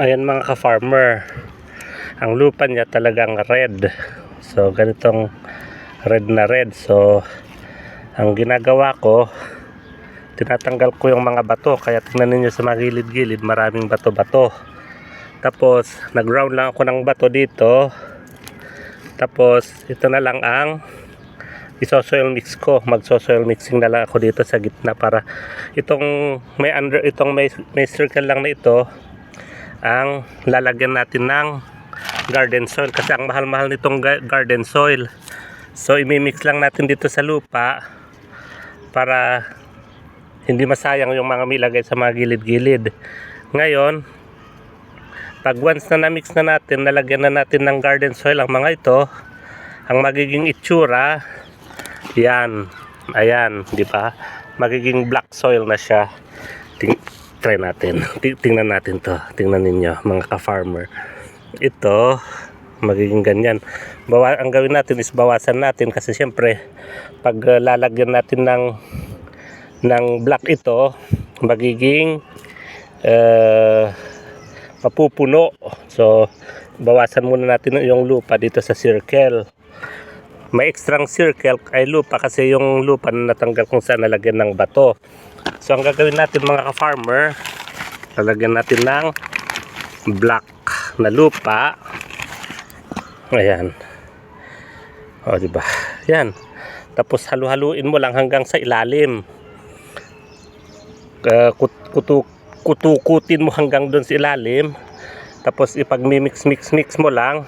Ayan mga ka-farmer. Ang lupa niya talagang red. So ganitong red na red. So ang ginagawa ko, tinatanggal ko yung mga bato. Kaya tingnan ninyo sa mga gilid-gilid, maraming bato-bato. Tapos nag-round lang ako ng bato dito. Tapos ito na lang ang iso-soil mix ko. Magso-soil mixing na lang ako dito sa gitna para itong may under itong may, may circle lang na ito ang lalagyan natin ng garden soil kasi ang mahal-mahal nitong ga- garden soil. So imimix lang natin dito sa lupa para hindi masayang yung mga milagay sa mga gilid-gilid. Ngayon, pag once na na-mix na natin, nalagyan na natin ng garden soil ang mga ito, ang magiging itsura, yan, ayan, di ba? Magiging black soil na siya. Ting try natin. Ting- Tingnan natin to. Tingnan ninyo, mga ka-farmer. Ito, magiging ganyan. Bawa, ang gawin natin is bawasan natin kasi siyempre, pag uh, lalagyan natin ng ng black ito, magiging uh, mapupuno. So, bawasan muna natin yung lupa dito sa circle. May extrang circle ay lupa kasi yung lupa na natanggal kung saan nalagyan ng bato. So ang gagawin natin mga ka-farmer, lalagyan natin ng black na lupa. Ayan. O, di ba? Yan. Tapos halu-haluin mo lang hanggang sa ilalim. Uh, kut kutu kutukutin mo hanggang doon sa ilalim. Tapos ipag-mix mix mix mo lang.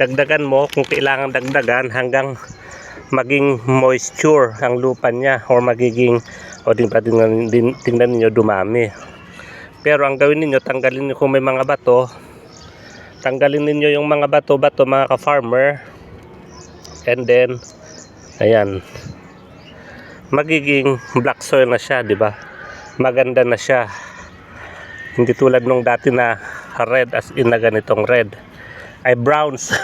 Dagdagan mo kung kailangan dagdagan hanggang maging moisture ang lupa niya or magiging o din pa tingnan, din, tingnan niyo dumami. Pero ang gawin niyo tanggalin niyo kung may mga bato. Tanggalin niyo yung mga bato-bato mga ka-farmer. And then ayan. Magiging black soil na siya, di ba? Maganda na siya. Hindi tulad nung dati na red as in na ganitong red. Ay browns.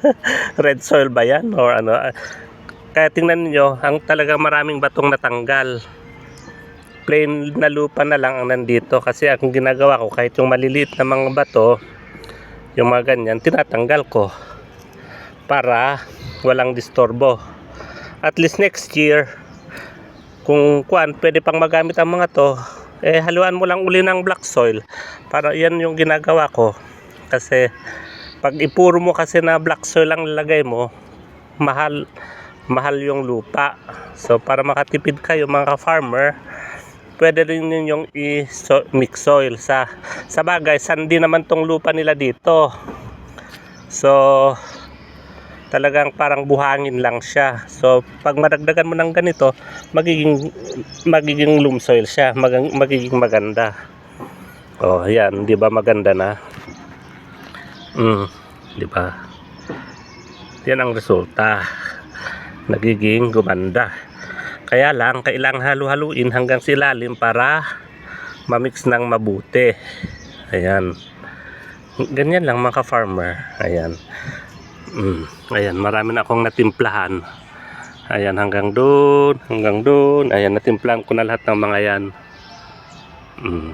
red soil ba yan? Or ano? Kaya tingnan niyo, ang talagang maraming batong natanggal. Plain na lupa na lang ang nandito kasi ang ginagawa ko kahit yung maliliit na mga bato, yung mga ganyan, tinatanggal ko para walang disturbo. At least next year, kung kuan, pwede pang magamit ang mga to, eh haluan mo lang uli ng black soil. Para yan yung ginagawa ko. Kasi pag ipuro mo kasi na black soil ang lalagay mo, mahal mahal yung lupa. So para makatipid kayo mga ka-farmer, pwede rin ninyong i-mix soil sa sa bagay, sandi naman tong lupa nila dito. So talagang parang buhangin lang siya. So pag madagdagan mo ng ganito, magiging magiging loam soil siya, mag, magiging maganda. Oh, yan, 'di ba maganda na? Mm, 'di ba? Yan ang resulta nagiging gumanda. Kaya lang, kailangang halu-haluin hanggang sa ilalim para mamix ng mabuti. Ayan. Ganyan lang mga farmer Ayan. Mm, ayan, marami na akong natimplahan. Ayan, hanggang doon, hanggang doon. Ayan, natimplahan ko na lahat ng mga yan. Mm.